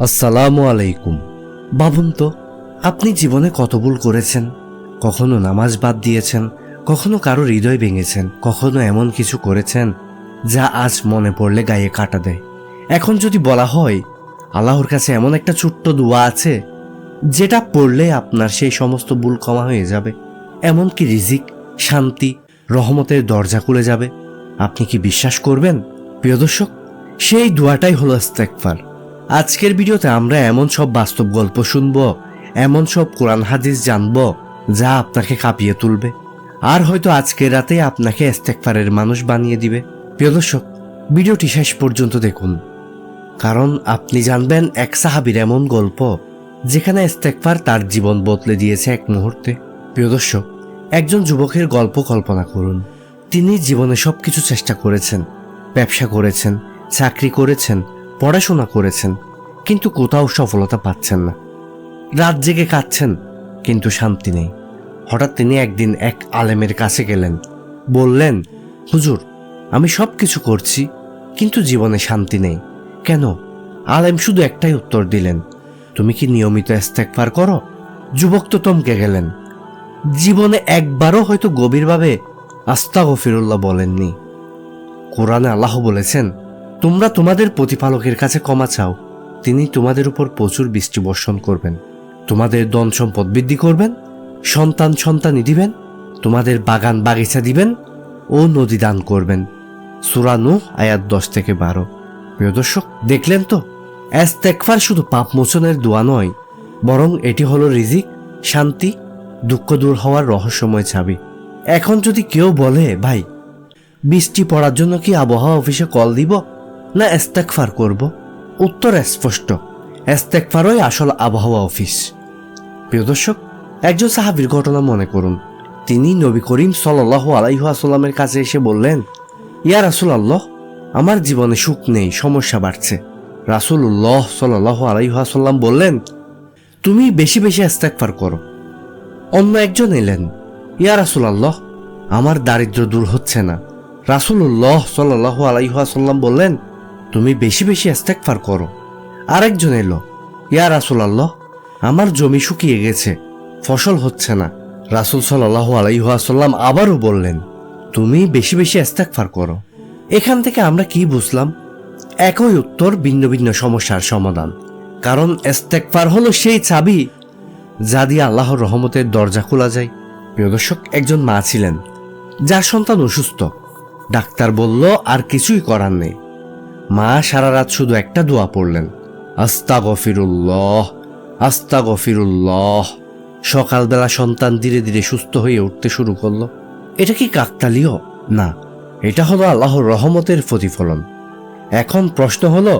আসসালামু আলাইকুম। ভাবুন তো, আপনি জীবনে কত ভুল করেছেন? কখনো নামাজ বাদ দিয়েছেন, কখনো কারও হৃদয় ভেঙেছেন, কখনো এমন কিছু করেছেন যা আজ মনে পড়লে গায়ে কাটা দেয়। এখন যদি বলা হয়, আল্লাহর কাছে এমন একটা ছোট্ট দোয়া আছে, যেটা পড়লে আপনার সেই সমস্ত ভুল ক্ষমা হয়ে যাবে। এমনকি রিজিক, শান্তি, রহমতের দরজা খুলে যাবে? আপনি কি বিশ্বাস করবেন? প্রিয় দর্শক, সেই দোয়াটাই হলো ইস্তেকফার আজকের ভিডিওতে আমরা এমন সব বাস্তব গল্প শুনব, এমন সব কোরআন হাদিস জানব, যা আপনাকে কাঁপিয়ে তুলবে। আর হয়তো আজকের রাতে আপনাকে এস্তেকফারের মানুষ বানিয়ে দিবে। প্রিয় দর্শক, ভিডিওটি শেষ পর্যন্ত দেখুন। কারণ আপনি জানবেন এক সাহাবির এমন গল্প, যেখানে ইস্তেকফার তার জীবন বদলে দিয়েছে এক মুহূর্তে। প্রিয় দর্শক, একজন যুবকের গল্প কল্পনা করুন। তিনি জীবনে সবকিছু চেষ্টা করেছেন, ব্যবসা করেছেন, চাকরি করেছেন পড়াশোনা করেছেন, কিন্তু কোথাও সফলতা পাচ্ছেন না। রাত জেগে কাঁদছেন, কিন্তু শান্তি নেই। হঠাৎ তিনি একদিন এক আলেমের কাছে গেলেন। বললেন, হুজুর, আমি সব কিছু করছি, কিন্তু জীবনে শান্তি নেই। কেন? আলেম শুধু একটাই উত্তর দিলেন, তুমি কি নিয়মিত ইস্তেকফার করো? যুবক তো তমকে গেলেন। জীবনে একবারও হয়তো গভীরভাবে আস্তা গফিরুল্লাহ বলেননি। কোরআনে আল্লাহ বলেছেন তোমরা তোমাদের প্রতিপালকের কাছে ক্ষমা চাও। তিনি তোমাদের উপর প্রচুর বৃষ্টি বর্ষণ করবেন। তোমাদের ধন সম্পদ বৃদ্ধি করবেন। সন্তান সন্তানই দিবেন। তোমাদের বাগান বাগিচা দিবেন ও নদী দান করবেন। সুরানু আয়াত দশ থেকে বারো। প্রিয় দর্শক, দেখলেন তো? এস্তেকফার শুধু পাপ মোচনের দোয়া নয়, বরং এটি হলো রিজিক, শান্তি, দুঃখ দূর হওয়ার রহস্যময় চাবি। এখন যদি কেউ বলে, ভাই, বৃষ্টি পড়ার জন্য কি আবহাওয়া অফিসে কল দিব? না এস্তেকফার করব। উত্তর স্পষ্ট। এস্তেকফারই আসল আবহাওয়া অফিস। প্রিয় দর্শক, একজন সাহাবির ঘটনা মনে করুন। তিনি নবী করিম সাল্লাহ আলাইহাসাল্লামের কাছে এসে বললেন, ইয়া রাসুল আল্লাহ আমার জীবনে সুখ নেই, সমস্যা বাড়ছে। রাসুল্লাহ সাল্লাহ আলাইহাসাল্লাম বললেন, তুমি বেশি বেশি ইস্তেকফার করো। অন্য একজন এলেন, ইয়া রাসুল আল্লাহ আমার দারিদ্র দূর হচ্ছে না। রাসুল্লাহ সাল্লাহ আলাইহাসাল্লাম বললেন তুমি বেশি বেশি ইস্তেকফার করো। আরেকজন এলো, ইয়া রাসুল আল্লাহ আমার জমি শুকিয়ে গেছে, ফসল হচ্ছে না। রাসুল সাল্লাহ আলাইহাসাল্লাম আবারও বললেন, তুমি বেশি বেশি ইস্তেকফার করো। এখান থেকে আমরা কি বুঝলাম? একই উত্তর ভিন্ন ভিন্ন সমস্যার সমাধান। কারণ ইস্তেকফার হলো সেই চাবি যা দিয়ে আল্লাহর রহমতের দরজা খোলা যায়। প্রিয় দর্শক, একজন মা ছিলেন, যার সন্তান অসুস্থ। ডাক্তার বলল, আর কিছুই করার নেই। মা সারা রাত শুধু একটা দোয়া পড়লেন। আস্তা গফিরুল্লাহ আস্তা গফিরুল্লাহ সকালবেলা সন্তান ধীরে ধীরে সুস্থ হয়ে উঠতে শুরু করল। এটা কি কাকতালীয়? না, এটা হলো আল্লাহর রহমতের প্রতিফলন। এখন প্রশ্ন হলো,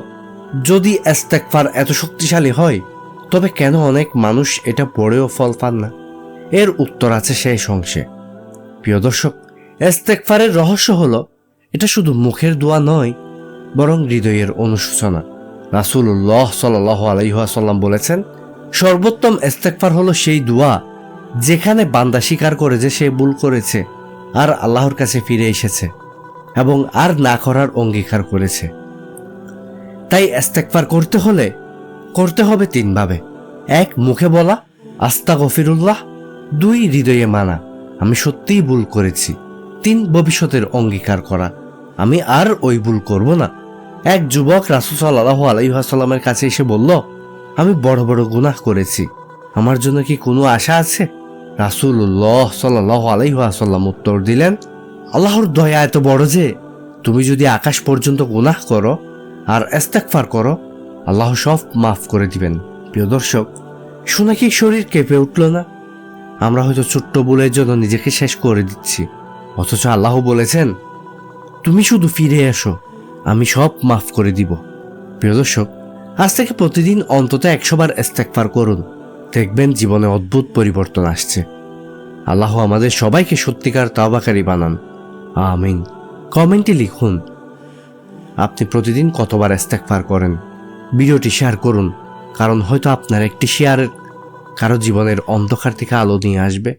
যদি এস্তেকফার এত শক্তিশালী হয়, তবে কেন অনেক মানুষ এটা পড়েও ফল পান না? এর উত্তর আছে সেই অংশে প্রিয় দর্শক এস্তেকফারের রহস্য হলো, এটা শুধু মুখের দোয়া নয় বরং হৃদয়ের অনুশোচনা। রাসুল্লাহ সাল আলাইহাসাল্লাম বলেছেন, সর্বোত্তম ইস্তেকফার হলো সেই দোয়া যেখানে বান্দা স্বীকার করে যে সে ভুল করেছে আর আল্লাহর কাছে ফিরে এসেছে এবং আর না করার অঙ্গীকার করেছে। তাই ইস্তেকফার করতে হলে করতে হবে তিনভাবে এক, মুখে বলা আস্তা গফিরুল্লাহ দুই, হৃদয়ে মানা, আমি সত্যিই ভুল করেছি। তিন, ভবিষ্যতের অঙ্গীকার করা, আমি আর ওই ভুল করব না। এক যুবক রাসুল সাল্লাহ আলাইহাসাল্লামের কাছে এসে বলল, আমি বড় বড় গুনাহ করেছি। আমার জন্য কি কোনো আশা আছে? রাসুল্লাহ সাল্লাহ আলাইহাসাল্লাম উত্তর দিলেন, আল্লাহর দয়া এত বড় যে, তুমি যদি আকাশ পর্যন্ত গুনাহ করো আর এস্তেকফার করো, আল্লাহ সব মাফ করে দিবেন। প্রিয় দর্শক, শুনে কি শরীর কেঁপে উঠল না? আমরা হয়তো ছোট্ট বলের জন্য নিজেকে শেষ করে দিচ্ছি। অথচ আল্লাহ বলেছেন, তুমি শুধু ফিরে এসো আমি সব মাফ করে দিব। প্রিয় দর্শক, আজ থেকে প্রতিদিন অন্তত একশো বার ইস্তেকফার করুন। দেখবেন জীবনে অদ্ভুত পরিবর্তন আসছে। আল্লাহ আমাদের সবাইকে সত্যিকার তাওবাকারী বানান। আমিন। কমেন্টে লিখুন, আপনি প্রতিদিন কতবার ইস্তেকফার করেন? ভিডিওটি শেয়ার করুন, কারণ হয়তো আপনার একটি শেয়ার কারও জীবনের অন্ধকার থেকে আলো নিয়ে আসবে।